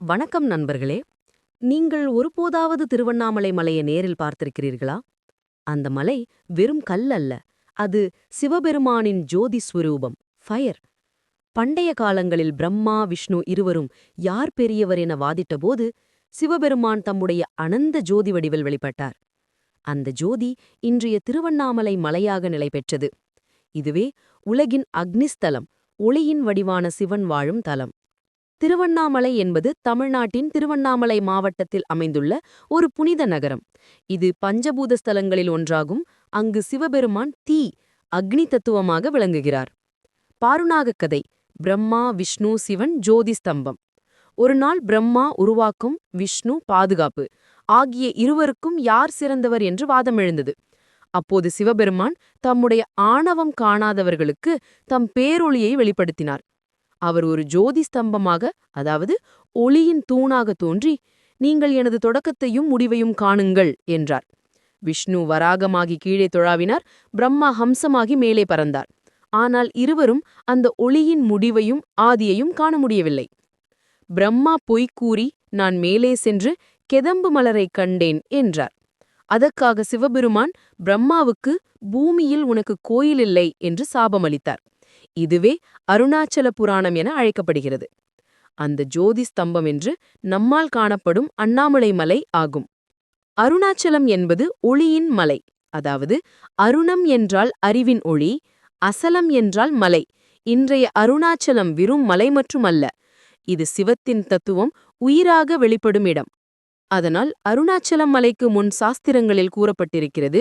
வணக்கம் நண்பர்களே. நீங்கள் ஒருபோதாவது திருவண்ணாமலை மலையை நேரில் பார்த்திருக்கிறீர்களா? அந்த மலை வெறும் கல் அல்ல அது சிவபெருமானின் ஜோதி ஸ்வரூபம் ஃபயர் பண்டைய காலங்களில் பிரம்மா விஷ்ணு இருவரும் யார் பெரியவர் என வாதிட்டபோது சிவபெருமான் தம்முடைய அனந்த ஜோதி வடிவில் வெளிப்பட்டார். அந்த ஜோதி இன்றைய திருவண்ணாமலை மலையாக நிலை பெற்றது. இதுவே உலகின் அக்னிஸ்தலம் ஒளியின் வடிவான சிவன் வாழும் தலம். திருவண்ணாமலை என்பது தமிழ்நாட்டின் திருவண்ணாமலை மாவட்டத்தில் அமைந்துள்ள ஒரு புனித நகரம். இது பஞ்சபூத ஸ்தலங்களில் ஒன்றாகும். அங்கு சிவபெருமான் தீ அக்னி தத்துவமாக விளங்குகிறார். பாருணாகக் கதை பிரம்மா விஷ்ணு சிவன் ஜோதி ஸ்தம்பம். ஒரு நாள் பிரம்மா உருவாக்கும் விஷ்ணு பாதுகாப்பு. ஆகிய இருவருக்கும் யார் சிறந்தவர் என்று வாதம் எழுந்தது. அப்போது சிவபெருமான் தம்முடைய ஆணவம் காணாதவர்களுக்கு தம் பேரொளியை வெளிப்படுத்தினார். அவர் ஒரு ஜோதி ஸ்தம்பமாக அதாவது ஒளியின் தூணாக தோன்றி நீங்கள் எனது தொடக்கத்தையும் முடிவையும் காணுங்கள் என்றார். விஷ்ணு வராகமாகி கீழே தொழாவினார் பிரம்மா ஹம்சமாகி மேலே பறந்தார். ஆனால் இருவரும் அந்த ஒளியின் முடிவையும் ஆதியையும் காண முடியவில்லை. பிரம்மா பொய் கூறி நான் மேலே சென்று கெதம்பு மலரைக் கண்டேன் என்றார். அதற்காக சிவபெருமான் பிரம்மாவுக்கு பூமியில் உனக்கு கோயிலில்லை என்று சாபமளித்தார். இதுவே அருணாச்சல புராணம் என அழைக்கப்படுகிறது. அந்த ஜோதி ஸ்தம்பம் என்று நம்மால் காணப்படும் அண்ணாமலை மலை ஆகும். அருணாச்சலம் என்பது ஒளியின் மலை அதாவது அருணம் என்றால் அறிவின் ஒளி அசலம் என்றால் மலை. இன்றைய அருணாச்சலம் வெறும் மலை மட்டுமல்ல இது சிவத்தின் தத்துவம் உயிராக வெளிப்படும் இடம். அதனால் அருணாச்சலம் மலைக்கு முன் சாஸ்திரங்களில் கூறப்பட்டிருக்கிறது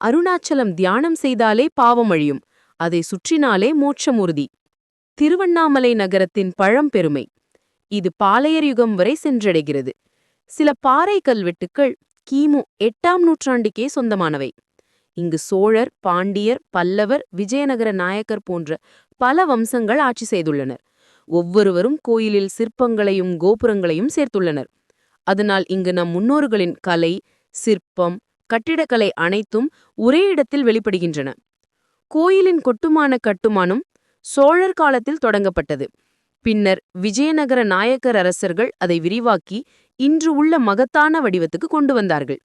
அருணாச்சலம் தியானம் செய்தாலே பாவம் அழியும் அதை சுற்றினாலே மோட்சமுறுதி திருவண்ணாமலை நகரத்தின் பழம்பெருமை. இது பாளையர் யுகம் வரை சென்றடைகிறது. சில பாறை கல்வெட்டுக்கள் கிமு எட்டாம் நூற்றாண்டுக்கே சொந்தமானவை. இங்கு சோழர் பாண்டியர் பல்லவர் விஜயநகர நாயக்கர் போன்ற பல வம்சங்கள் ஆட்சி செய்துள்ளனர். ஒவ்வொருவரும் கோயிலில் சிற்பங்களையும் கோபுரங்களையும் சேர்த்துள்ளனர். அதனால் இங்கு நம் முன்னோர்களின் கலை சிற்பம் கட்டிடக்கலை அனைத்தும் ஒரே இடத்தில் வெளிப்படுகின்றன. கோயிலின் கொட்டுமான கட்டுமானம் சோழர் காலத்தில் தொடங்கப்பட்டது. பின்னர் விஜயநகர நாயக்கர் அரசர்கள் அதை விரிவாக்கி இன்று உள்ள மகத்தான வடிவத்துக்கு கொண்டு வந்தார்கள்.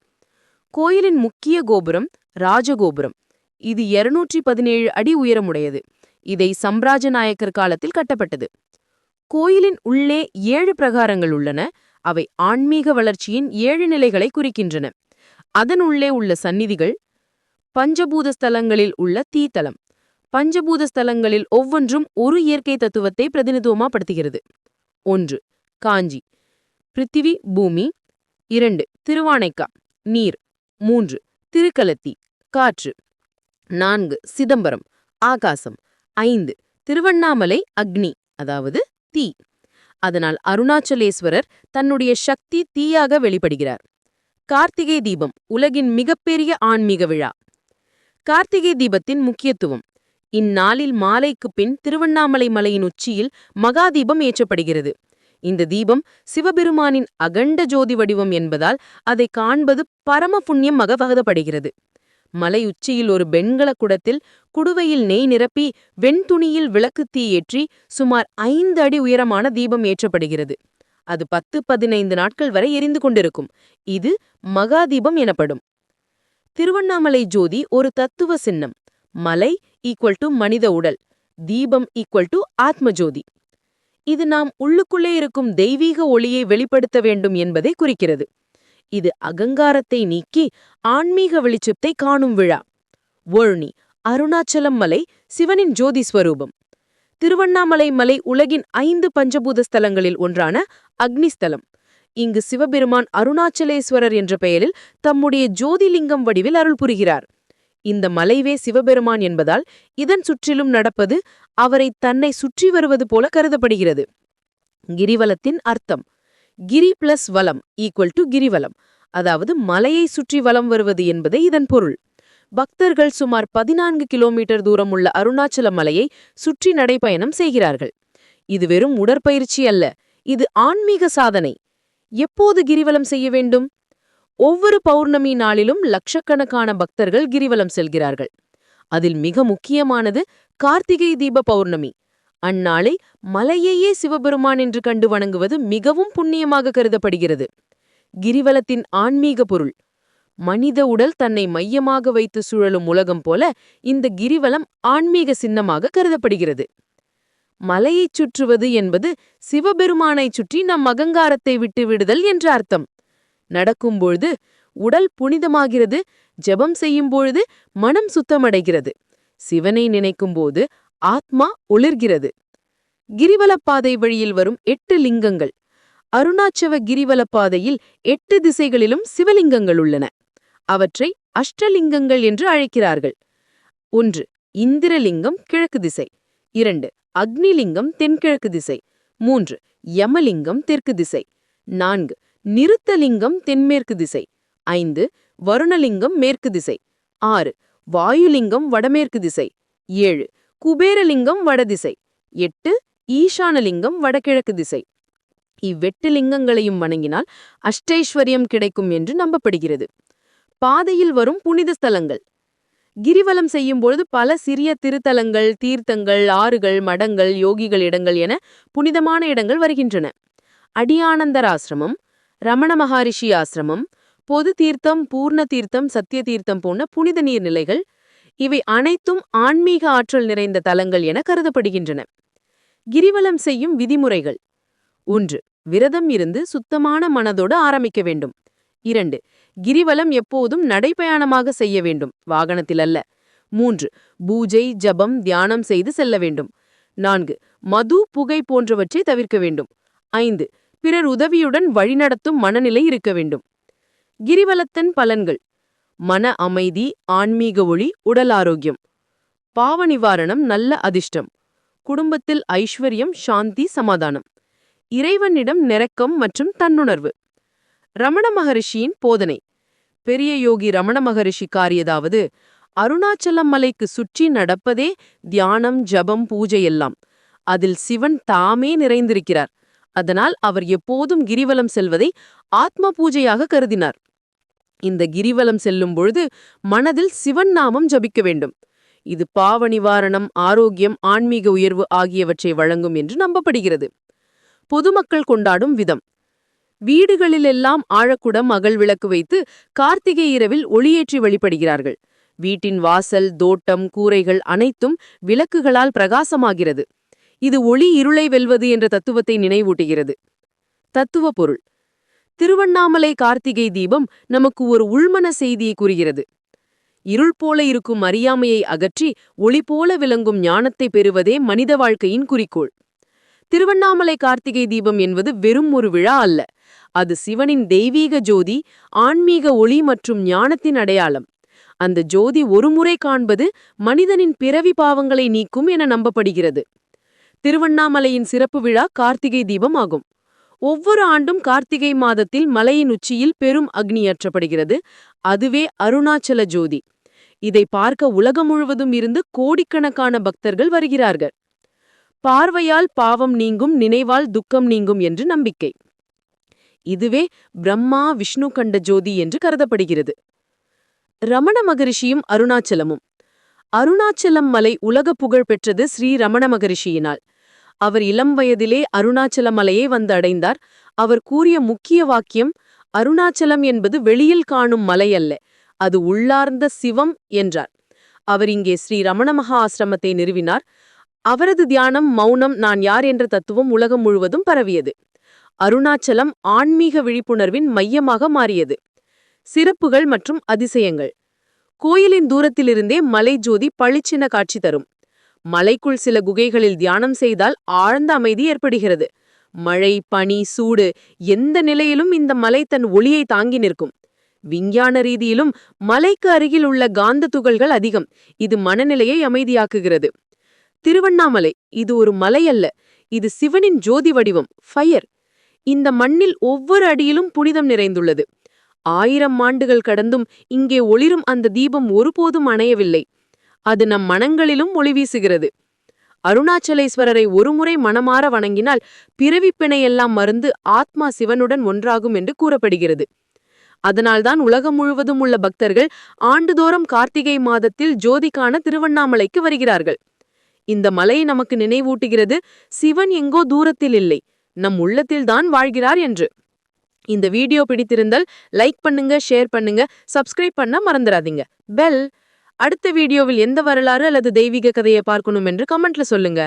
கோயிலின் முக்கிய கோபுரம் ராஜகோபுரம். இது இருநூற்றி பதினேழு அடி உயரமுடையது. இதை சம்ராஜ நாயக்கர் காலத்தில் கட்டப்பட்டது. கோயிலின் உள்ளே ஏழு பிரகாரங்கள் உள்ளன. அவை ஆன்மீக வளர்ச்சியின் ஏழு நிலைகளை குறிக்கின்றன. அதனுள்ளே உள்ள சந்நிதிகள் பஞ்சபூத ஸ்தலங்களில் உள்ள தீத்தலம். பஞ்சபூத ஸ்தலங்களில் ஒவ்வொன்றும் ஒரு இயற்கை தத்துவத்தை பிரதிநிதித்துவமாப்படுத்துகிறது ஒன்று காஞ்சி. பிருத்திவி பூமி. இரண்டு திருவானைக்கா. நீர். மூன்று திருக்கலத்தி. காற்று. நான்கு சிதம்பரம். ஆகாசம். ஐந்து திருவண்ணாமலை அக்னி அதாவது தீ. அதனால் அருணாச்சலேஸ்வரர் தன்னுடைய சக்தி தீயாக வெளிப்படுகிறார். கார்த்திகை தீபம் உலகின் மிகப்பெரிய ஆன்மீக விழா. கார்த்திகை தீபத்தின் முக்கியத்துவம். இந்நாளில் மாலைக்குப் பின் திருவண்ணாமலை மலையின் உச்சியில் மகாதீபம் ஏற்றப்படுகிறது. இந்த தீபம் சிவபெருமானின் அகண்ட ஜோதி வடிவம் என்பதால் அதை காண்பது பரம புண்ணியமாக வகதப்படுகிறது மலை உச்சியில் ஒரு வெண்கல குடத்தில் குடுவையில் நெய் நிரப்பி வெண்துணியில் விளக்கு தீ ஏற்றி சுமார் ஐந்து அடி உயரமான தீபம் ஏற்றப்படுகிறது. அது பத்து பதினைந்து நாட்கள் வரை எரிந்து கொண்டிருக்கும். இது மகாதீபம் எனப்படும். திருவண்ணாமலை ஜோதி ஒரு தத்துவ சின்னம். மலை ஈக்குவல் டு மனித உடல். தீபம் ஈக்குவல் டு ஆத்மஜோதி. இது நாம் உள்ளுக்குள்ளே இருக்கும் தெய்வீக ஒளியை வெளிப்படுத்த வேண்டும் என்பதை குறிக்கிறது. இது அகங்காரத்தை நீக்கி ஆன்மீக வெளிச்சத்தை காணும் விழா. ஒழ்னி அருணாச்சலம் மலை சிவனின் ஜோதி ஸ்வரூபம். திருவண்ணாமலை மலை உலகின் ஐந்து பஞ்சபூத ஸ்தலங்களில் ஒன்றான அக்னிஸ்தலம். இங்கு சிவபெருமான் அருணாச்சலேஸ்வரர் என்ற பெயரில் தம்முடைய ஜோதிலிங்கம் வடிவில் அருள் புரிகிறார். இந்த மலைவே சிவபெருமான் என்பதால் இதன் சுற்றிலும் நடப்பது அவரை தன்னை சுற்றி வருவது போல கருதப்படுகிறது. கிரிவலத்தின் அர்த்தம். கிரி பிளஸ் வலம் ஈக்குவல் டு கிரிவலம். அதாவது மலையை சுற்றி வலம் வருவது என்பதே இதன் பொருள். பக்தர்கள் சுமார் பதினான்கு கிலோமீட்டர் தூரம் உள்ள அருணாச்சல மலையை சுற்றி நடைப்பயணம் செய்கிறார்கள். இது வெறும் உடற்பயிற்சி அல்ல. இது ஆன்மீக சாதனை. எப்போது கிரிவலம் செய்ய வேண்டும்? ஒவ்வொரு பௌர்ணமி நாளிலும் லட்சக்கணக்கான பக்தர்கள் கிரிவலம் செல்கிறார்கள். அதில் மிக முக்கியமானது கார்த்திகை தீப பௌர்ணமி. அந்நாளை மலையையே சிவபெருமான் என்று கண்டு வணங்குவது மிகவும் புண்ணியமாக கருதப்படுகிறது. கிரிவலத்தின் ஆன்மீக பொருள். மனித உடல் தன்னை மையமாக வைத்து சுழலும் உலகம் போல இந்த கிரிவலம் ஆன்மீக சின்னமாக கருதப்படுகிறது. மலையைச் சுற்றுவது என்பது சிவபெருமானைச் சுற்றி நம் அகங்காரத்தை விட்டு விடுதல் என்ற அர்த்தம். நடக்கும்பொழுது உடல் புனிதமாகிறது ஜெபம் செய்யும்பொழுது மனம் சுத்தமடைகிறது. சிவனை நினைக்கும்போது ஆத்மா ஒளிர்கிறது. கிரிவலப்பாதை வழியில் வரும் எட்டு லிங்கங்கள். அருணாச்சவ கிரிவலப்பாதையில் எட்டு திசைகளிலும் சிவலிங்கங்கள் உள்ளன. அவற்றை அஷ்டலிங்கங்கள் என்று அழைக்கிறார்கள். ஒன்று இந்திரலிங்கம் கிழக்கு திசை. இரண்டு அக்னிலிங்கம் தென்கிழக்கு திசை. மூன்று யமலிங்கம் தெற்கு திசை. நான்கு நிறுத்தலிங்கம் தென்மேற்கு திசை. ஐந்து வருணலிங்கம் மேற்கு திசை. ஆறு வாயுலிங்கம் வடமேற்கு திசை. ஏழு குபேரலிங்கம் வடதிசை. எட்டு ஈசானலிங்கம் வடகிழக்கு திசை. இவ்வெட்டு லிங்கங்களையும் வணங்கினால் அஷ்டைஸ்வரியம் கிடைக்கும் என்று நம்பப்படுகிறது. பாதையில் வரும் புனித ஸ்தலங்கள். கிரிவலம் செய்யும்பொழுது பல சிறிய திருத்தலங்கள் தீர்த்தங்கள் ஆறுகள் மடங்கள் யோகிகள் இடங்கள் என புனிதமான இடங்கள் வருகின்றன. அடியானந்தர் ஆசிரமம் ரமண மகாரிஷி ஆசிரமம் பொது தீர்த்தம் பூர்ண தீர்த்தம் சத்திய தீர்த்தம் போன்ற புனித நீர்நிலைகள் இவை அனைத்தும் ஆன்மீக ஆற்றல் நிறைந்த தலங்கள் என கருதப்படுகின்றன. கிரிவலம் செய்யும் விதிமுறைகள். ஒன்று விரதம் இருந்து சுத்தமான மனதோடு ஆரம்பிக்க வேண்டும். இரண்டு. கிரிவலம் எப்போதும் நடைபயணமாக செய்ய வேண்டும். வாகனத்தில் அல்ல மூன்று. பூஜை ஜபம் தியானம் செய்து செல்ல வேண்டும். நான்கு. மது புகை போன்றவற்றை தவிர்க்க வேண்டும். ஐந்து. பிறர் உதவியுடன் வழிநடத்தும் மனநிலை இருக்க வேண்டும். கிரிவலத்தின் பலன்கள். மன அமைதி ஆன்மீக ஒளி உடல் ஆரோக்கியம். பாவ நிவாரணம் நல்ல அதிர்ஷ்டம். குடும்பத்தில் ஐஸ்வர்யம் சாந்தி சமாதானம். இறைவனிடம் நெருக்கம் மற்றும் தன்னுணர்வு. ரமண மகரிஷியின் போதனை. பெரிய யோகி ரமண மகரிஷி காரியதாவது அருணாச்சலம் மலைக்கு சுற்றி நடப்பதே தியானம் ஜபம் பூஜை எல்லாம். அதில் சிவன் தாமே நிறைந்திருக்கிறார். அதனால் அவர் எப்போதும் கிரிவலம் செல்வதை ஆத்ம பூஜையாக கருதினார். இந்த கிரிவலம் செல்லும் பொழுது மனதில் சிவன் நாமம் ஜபிக்க வேண்டும். இது பாவ நிவாரணம் ஆரோக்கியம் ஆன்மீக உயர்வு ஆகியவற்றை வழங்கும் என்று நம்பப்படுகிறது. பொதுமக்கள் கொண்டாடும் விதம். வீடுகளிலெல்லாம் ஆழக்குடம் அகல் விளக்கு வைத்து கார்த்திகை இரவில் ஒளியேற்றி வழிபடுகிறார்கள். வீட்டின் வாசல் தோட்டம் கூரைகள் அனைத்தும் விளக்குகளால் பிரகாசமாகிறது. இது ஒளி இருளை வெல்வது என்ற தத்துவத்தை நினைவூட்டுகிறது. தத்துவ பொருள். திருவண்ணாமலை கார்த்திகை தீபம் நமக்கு ஒரு உள்மன செய்தியை கூறுகிறது. இருள் போல இருக்கும் அறியாமையை அகற்றி ஒளி போல விளங்கும் ஞானத்தை பெறுவதே மனித வாழ்க்கையின் குறிக்கோள். திருவண்ணாமலை கார்த்திகை தீபம் என்பது வெறும் ஒரு விழா அல்ல. அது சிவனின் தெய்வீக ஜோதி ஆன்மீக ஒளி மற்றும் ஞானத்தின் அடையாளம். அந்த ஜோதி ஒருமுறை காண்பது மனிதனின் பிறவி பாவங்களை நீக்கும் என நம்பப்படுகிறது. திருவண்ணாமலையின் சிறப்பு விழா கார்த்திகை தீபம் ஆகும். ஒவ்வொரு ஆண்டும் கார்த்திகை மாதத்தில் மலையின் உச்சியில் பெரும் அக்னி ஏற்றப்படுகிறது அதுவே அருணாச்சல ஜோதி. இதை பார்க்க உலகம் முழுவதும் இருந்து கோடிக்கணக்கான பக்தர்கள் வருகிறார்கள். பார்வையால் பாவம் நீங்கும் நினைவால் துக்கம் நீங்கும் என்று நம்பிக்கை. இதுவே பிரம்மா விஷ்ணு கண்ட ஜோதி என்று கருதப்படுகிறது. ரமண மகரிஷியும் அருணாச்சலமும். அருணாச்சலம் மலை உலக புகழ் பெற்றது ஸ்ரீ ரமண மகரிஷியினால். அவர் இளம் வயதிலே அருணாச்சல மலையை வந்து அடைந்தார் அவர் கூறிய முக்கிய வாக்கியம் அருணாச்சலம் என்பது வெளியில் காணும் மலை அல்ல அது உள்ளார்ந்த சிவம் என்றார். அவர் இங்கே ஸ்ரீ ரமண மகா ஆசிரமத்தை நிறுவினார். அவரது தியானம் மௌனம் நான் யார் என்ற தத்துவம் உலகம் முழுவதும் பரவியது. அருணாச்சலம் ஆன்மீக விழிப்புணர்வின் மையமாக மாறியது. சிறப்புகள் மற்றும் அதிசயங்கள். கோயிலின் தூரத்திலிருந்தே மலை ஜோதி பளிச்சின காட்சி தரும். மலைக்குள் சில குகைகளில் தியானம் செய்தால் ஆழ்ந்த அமைதி ஏற்படுகிறது. மழை பனி சூடு எந்த நிலையிலும் இந்த மலை தன் ஒளியை தாங்கி நிற்கும். விஞ்ஞான ரீதியிலும் மலைக்கு அருகில் உள்ள காந்த துகள்கள் அதிகம். இது மனநிலையை அமைதியாக்குகிறது. திருவண்ணாமலை இது ஒரு மலை அல்ல. இது சிவனின் ஜோதி வடிவம் ஃபயர் இந்த மண்ணில் ஒவ்வொரு அடியிலும் புனிதம் நிறைந்துள்ளது. ஆயிரம் ஆண்டுகள் கடந்தும் இங்கே ஒளிரும் அந்த தீபம் ஒருபோதும் அணையவில்லை. அது நம் மனங்களிலும் ஒளி வீசுகிறது. அருணாச்சலேஸ்வரரை ஒருமுறை மனமாற வணங்கினால் பிறவிப்பிணையெல்லாம் மருந்து ஆத்மா சிவனுடன் ஒன்றாகும் என்று கூறப்படுகிறது. அதனால்தான் உலகம் முழுவதும் உள்ள பக்தர்கள் ஆண்டுதோறும் கார்த்திகை மாதத்தில் ஜோதிக்கான திருவண்ணாமலைக்கு வருகிறார்கள். இந்த மலை நமக்கு நினைவூட்டுகிறது சிவன் எங்கோ தூரத்தில் இல்லை. நம் உள்ளத்தில்தான் வாழ்கிறார் என்று. இந்த வீடியோ பிடித்திருந்தால் லைக் பண்ணுங்க ஷேர் பண்ணுங்க சப்ஸ்கிரைப் பண்ண மறந்துடாதீங்க. பெல். அடுத்த வீடியோவில் எந்த வரலாறு அல்லது தெய்வீக கதையை பார்க்கணும் என்று கமெண்ட்ல சொல்லுங்க.